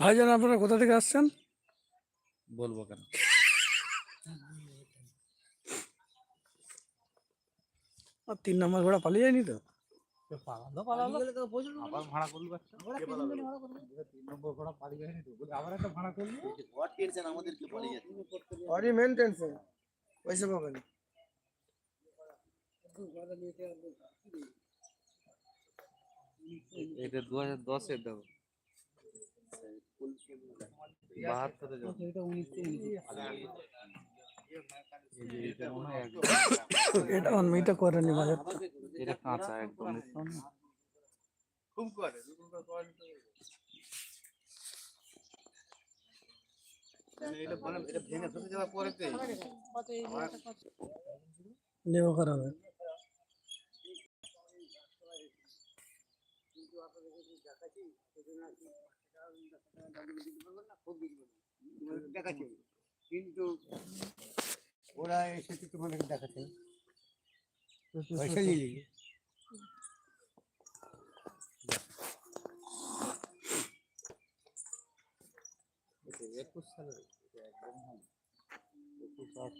ভাইজান আপনারা কোথা থেকে আসছেন? বলব কেন? আর তিন নম্বর ঘোড়া পালিয়ে যায়নি তো? পয়সা পাবেন এটা দু হাজার দশের দেবো বাহাত্তরে যাব এই যে এটা একদম এটা অনমিটা করেনি বাজার। এটা কাঁচা একদম? খুব করে এটা বলে এটা ওরা এসে দেখাচ্ছে। একুশ সালের একুশ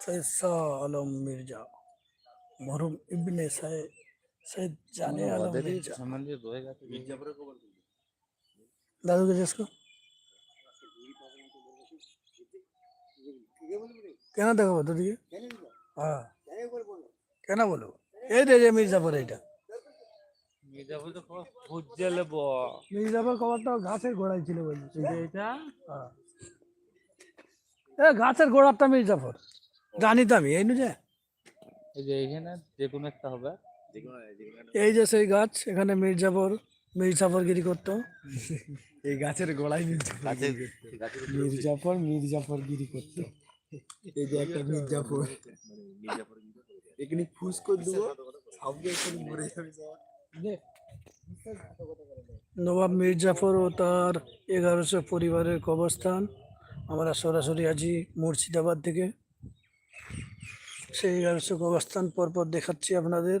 ফৈসা আলম মির্জা মরহুম ইবনে সাইদ জিজ্ঞেস কর। কেন দেখাবো হ্যাঁ। কেন বলব? এই রে যে মির্জাপুর এইটা। মির্জাপুর খবরটা ঘাসের গোড়ায় ছিল বলছি এটা হ্যাঁ। এ গাছের গোড়াটা মির্জাপুর জানি তো আমি এই যে এই যে এইখানে যে কোনো একটা হবে। এই যে সেই গাছ এখানে মির্জাপুর মির্জাফরগিরি করতো। এই গাছের গোড়ায় মির্জাফর মির্জাফর গিরি করতো। এই যে একটা মির্জাফর। এখানে ফুস করে দেবো সবকে এখানে মরে যাবে নবাব মির্জাফর ও তার এগারোশো পরিবারের কবরস্থান। আমরা সরাসরি আছি মুর্শিদাবাদ থেকে। সেই এগারোশো কবরস্থান পরপর দেখাচ্ছি আপনাদের।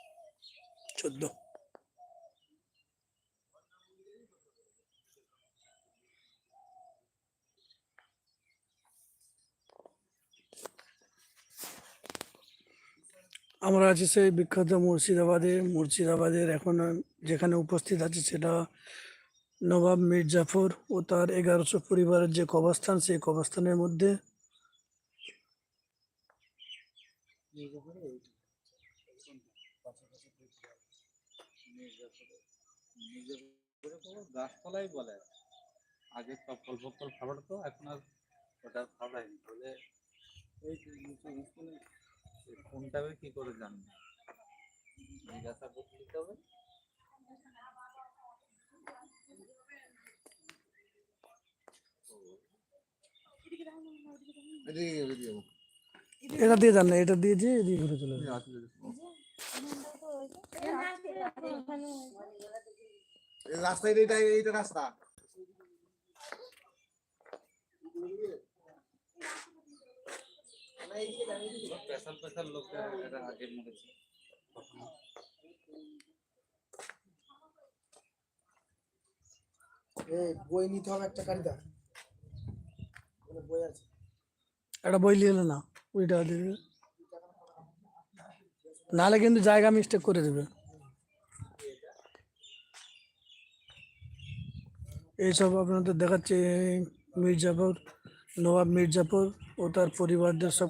চোদ্দ। আমরা আছি সেই বিখ্যাত মুর্শিদাবাদে মুর্শিদাবাদের এখন যেখানে উপস্থিত আছে সেটা নবাব মির্জাফর ও তার এগারোশো পরিবারের যে কবরস্থান, সেই কবরস্থানের মধ্যে মির্জাপুরে কোনো গাছপালাই বলে আগে টপল ফপল ফাটাতো এখন আর ওটা ফাটায়নি বলে এই যে নিচে স্কুলে কোনটা হবে কি করে জানবে? জিজ্ঞাসা করতে দিতে হবে। এটা দিয়ে যান না এটা দিয়ে যে এদিকে ঘুরে চলে যাবে রাস্তায় এইটা এইটা রাস্তা। স্পেশাল স্পেশাল লোকদের এটা আগে মরেছে। এই বই নিতে হবে একটা কারিদা বই আছে। একটা বই নিয়ে এলো না কুড়ি টাকা দেবে। নাহলে কিন্তু জায়গা মিস্টেক করে দেবে। এইসব আপনাদের দেখাচ্ছে মির্জাপুর নবাব মির্জাপুর ও তার পরিবারদের সব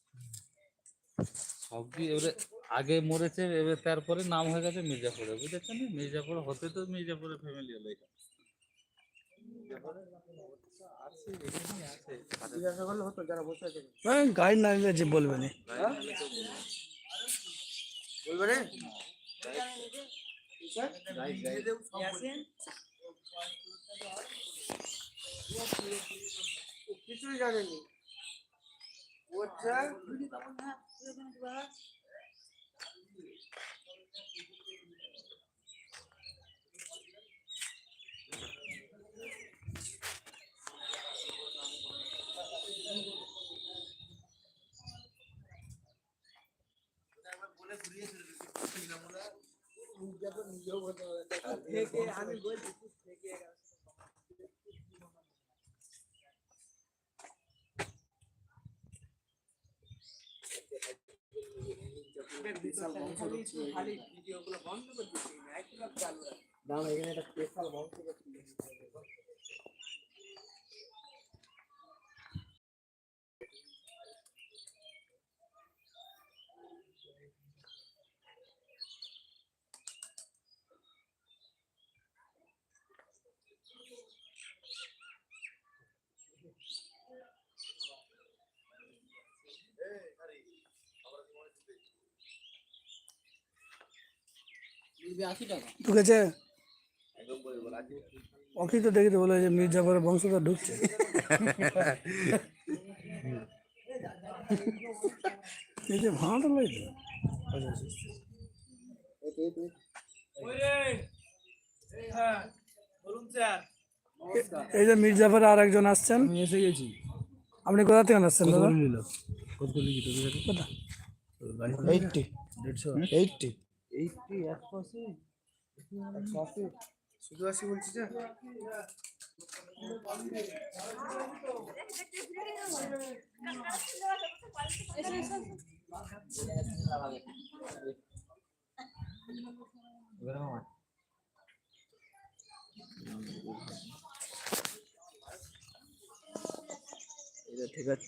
সবই এবারে আগে মরেছে এবার তারপরে নাম হয়ে গেছে মির্জাপুরে বুঝেছেন? মির্জাপুর হতে তো মির্জাপুরের ফ্যামিলি হলো এটা মির্জাপুরে আছে হ্যাঁ গাইড না নিলে যে বলবে না। বলবে কিছুই জানেনি ওটা আমি বলছি থেকে দাঁড়া এখানে একটা স্পেশাল বংশ ঢুকেছে? ওকে তো দেখে তো বলে যে মির্জাপুরের বংশধর ঢুকছে। এই যে ভাঁড় লাগে এই যে মির্জাপুরে আর একজন আসছেন এসে গেছি। আপনি কোথা থেকে আসছেন দাদা? কত করে এইটটি। দেড়শো। এইটটি। এইটটি একশো আশি একশো আশি শুধু আশি বলছি যে এটা ঠিক আছে।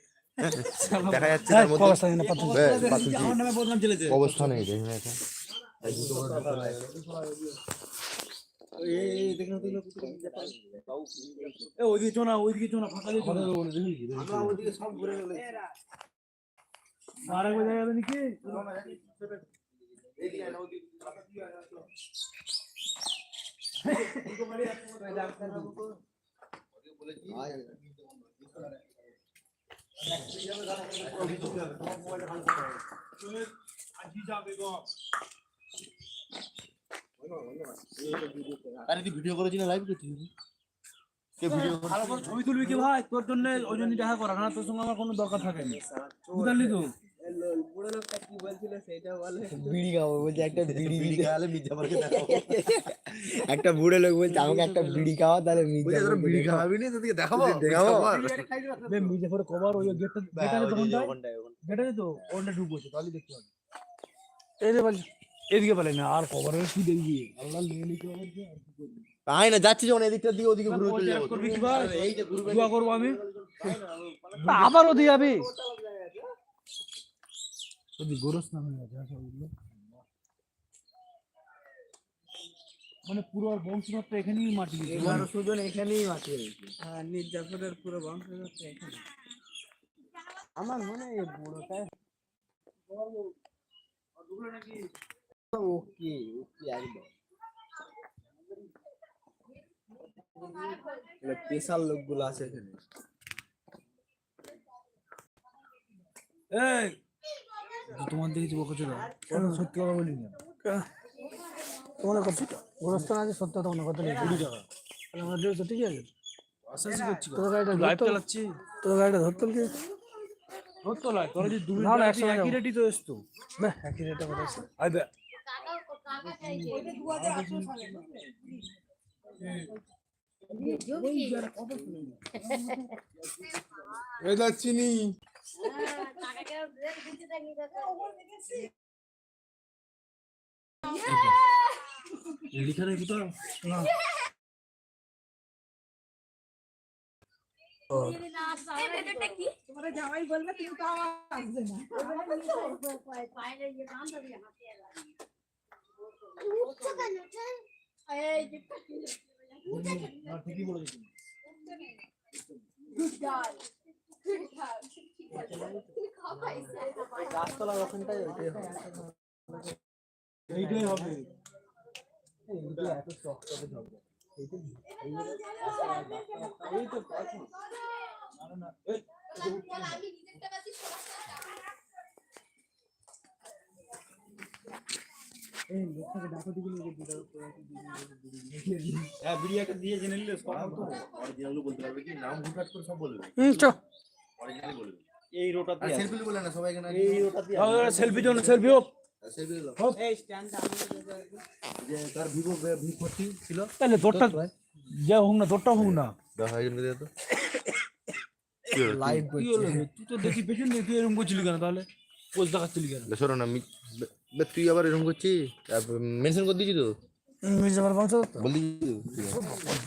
দেখা যাচ্ছে তার মধ্যে অবস্থা বে, পাথুজি। অবস্থা নেই দেখুন এটা। আমরা সব ঘুরে গেলে। আরে ভালো করে ছবি তুলবি কি ভাই? তোর জন্য ওই জন্য দেখা করা, না তোর সঙ্গে আমার কোনো দরকার থাকে না। বুঝলি তো? বিড়ি খাব বলছে একটা বিড়ি বিড়ি খাওয়ালে মির্জাফরকে দেখাবো। একটা বুড়ো লোক বলছে আমাকে একটা বিড়ি খাওয়া তাহলে মির্জাফর বিড়ি খাওয়াবি না? তোদেরকে দেখাবো? দেখাবো? মির্জাফর। কভার ওই গেটটা তো ওখানটা ঢুকবো তাহলে দেখতে পাবি এই বলছি এদিকে বলে না আর কভারের কি দেখবি? আল্লাহ নিয়ে নিতে হবে আর কি করবি। তাই না যাচ্ছি যখন এদিকটা দিয়ে ওদিকে ঘুরে চলে যাব। কি দোয়া করব আমি। আবার ওদিকে যাবি? ওদি গোরস নামে আছে আসলে মানে পুরো আর বংশমাত্র এখানেই মাটি দিয়েছে। এগারো সুজন এখানেই মাটি রয়েছে হ্যাঁ মির্জাপুরের পুরো বংশগত এখানে। আমার মনে হয় বুড়োটা ওকে ওকে একদম। স্পেশাল লোকগুলো আছে এখানে। এই যে তোমার দেখেছি বকে চলে সত্যি কথা বলিনি তোমার গোরস্থান আছে সত্য তোমার নেই আমার ঠিক আছে? তোর গাড়িটা লাইভ চালাচ্ছি। তোর গাড়িটা ধরতো কি? ধরতো লাই তোর যদি দু মিনিট একশো একই রেটই তো এসতো। না একই রেটে কথা আছে? আইবে এটা চিনি। লিখে রেখি তো না তোমার জামাই বলবে তুমি তো আমার আসবে না ঠিকই বলেছি গাছতলার ওখানটায় এইটাই হবে এত শক্ত এই তো এই লোকটাকে ডাকো হ্যাঁ বিড়ি একটা দিয়ে জেনে নিলে সব তো। বলতে পারবে কি? নাম হুটহাট করে সব বলবে। হুম এই রোটা দিয়ে সেলফি বলে না সবাই এখানে এই রোটা দিয়ে সেলফি জন্য সেলফি হোক। সেলফি দিল এই স্ট্যান্ডটা যে তার ভিভো ভি ফোরটি ছিল। তাহলে তোরটা যা হোক না তোরটা হোক না। দেখা হয় কিন্তু তো। লাইভ কি তুই তো দেখি পেছন দিয়ে তুই এরকম করছিলি কেন? তাহলে পোজ দেখাচ্ছিলি কেন? শোনো না তুই আবার এরকম করছিস? মেনশন করে দিয়েছি তো? মির্জাফর বংশ বল?